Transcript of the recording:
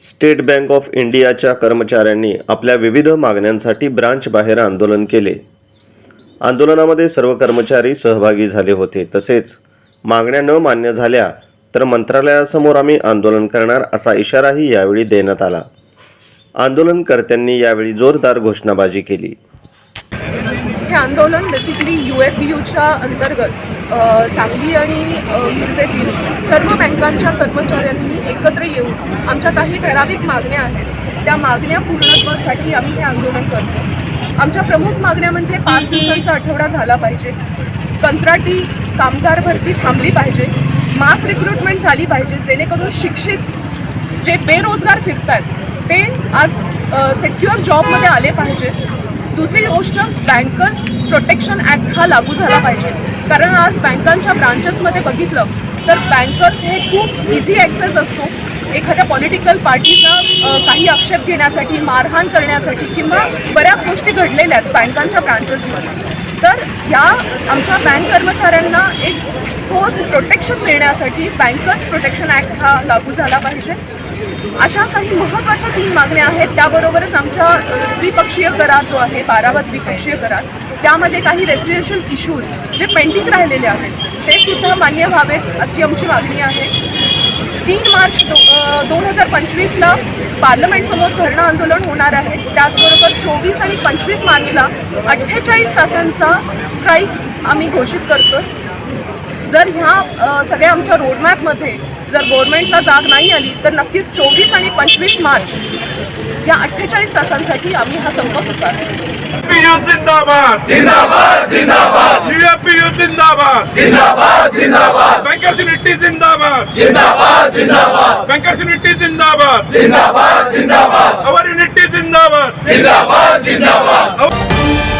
State bank of इंडियाच्या कर्मचाऱ्यांनी आपल्या विविध मागण्यांसाठी ब्रांच बाहेर आंदोलन केले. आंदोलनामध्ये सर्व कर्मचारी सहभागी झाले होते. तसेच मागण्या न मान्य झाल्या तर मंत्रालयासमोर आम्ही आंदोलन करणार असा इशाराही यावेळी देण्यात आला. आंदोलनकर्त्यांनी यावेळी जोरदार घोषणाबाजी केली. हे आंदोलन बेसिकली यू एफ यूच्या अंतर्गत सांगली आणि मिरजेतील सर्व बँकांच्या कर्मचाऱ्यांनी एकत्र येऊन आमच्या काही ठराविक मागण्या आहेत. त्या मागण्या पूर्णत्वासाठी आम्ही हे आंदोलन करतो आमच्या प्रमुख मागण्या म्हणजे पाच दिवसांचा आठवडा झाला पाहिजे. कंत्राटी कामगार भरती थांबली पाहिजे. मास रिक्रुटमेंट झाली पाहिजे. जेणेकरून शिक्षित जे बेरोजगार फिरतात ते आज सेक्युअर जॉबमध्ये आले पाहिजेत. दुसरी गोष्ट बँकर्स प्रोटेक्शन ॲक्ट हा लागू झाला पाहिजे. कारण आज बँकांच्या ब्रांचेसमध्ये बघितलं तर बँकर्स हे खूप इझी ॲक्सेस असतो. एखाद्या पॉलिटिकल पार्टीचा काही आक्षेप घेण्यासाठी मारहाण करण्यासाठी किंवा बऱ्याच गोष्टी घडलेल्या आहेत बँकांच्या ब्रांचेसमध्ये तर ह्या आमच्या बँक कर्मचाऱ्यांना एक ठोस प्रोटेक्शन मिळण्यासाठी बँकर्स प्रोटेक्शन ॲक्ट हा लागू झाला पाहिजे. अशा काही महत्त्वाच्या तीन मागण्या आहेत. त्याबरोबरच आमच्या द्विपक्षीय करार जो आहे बारावा द्विपक्षीय करार त्यामध्ये काही रेसिडेन्शियल इश्यूज जे पेंडिंग राहिलेले आहेत ते सुद्धा मान्य व्हावेत अशी आमची मागणी आहे. तीन मार्च दो दोन हजार पंचवीसला पार्लमेंटसमोर धरणं आंदोलन होणार आहे. त्याचबरोबर चोवीस आणि पंचवीस मार्चला अठ्ठेचाळीस तासांचा स्ट्राईक आम्ही घोषित करतो जर ह्या सगळ्या आमच्या रोडमॅपमध्ये जर गव्हर्नमेंटला जाग नाही आली तर नक्कीच चोवीस आणि पंचवीस मार्च या अठ्ठेचाळीस तासांसाठी आम्ही हा संप होता जिंदाबाद जिंदाबाद जिंदाबाद यूएफपीयू जिंदाबाद जिंदाबाद जिंदाबाद बँकर्स युनिटी जिंदाबाद जिंदाबाद जिंदाबाद बँकर्स युनिटी जिंदाबाद जिंदाबाद जिंदाबाद अवर युनिटी जिंदाबाद जिंदाबाद जिंदाबाद अव-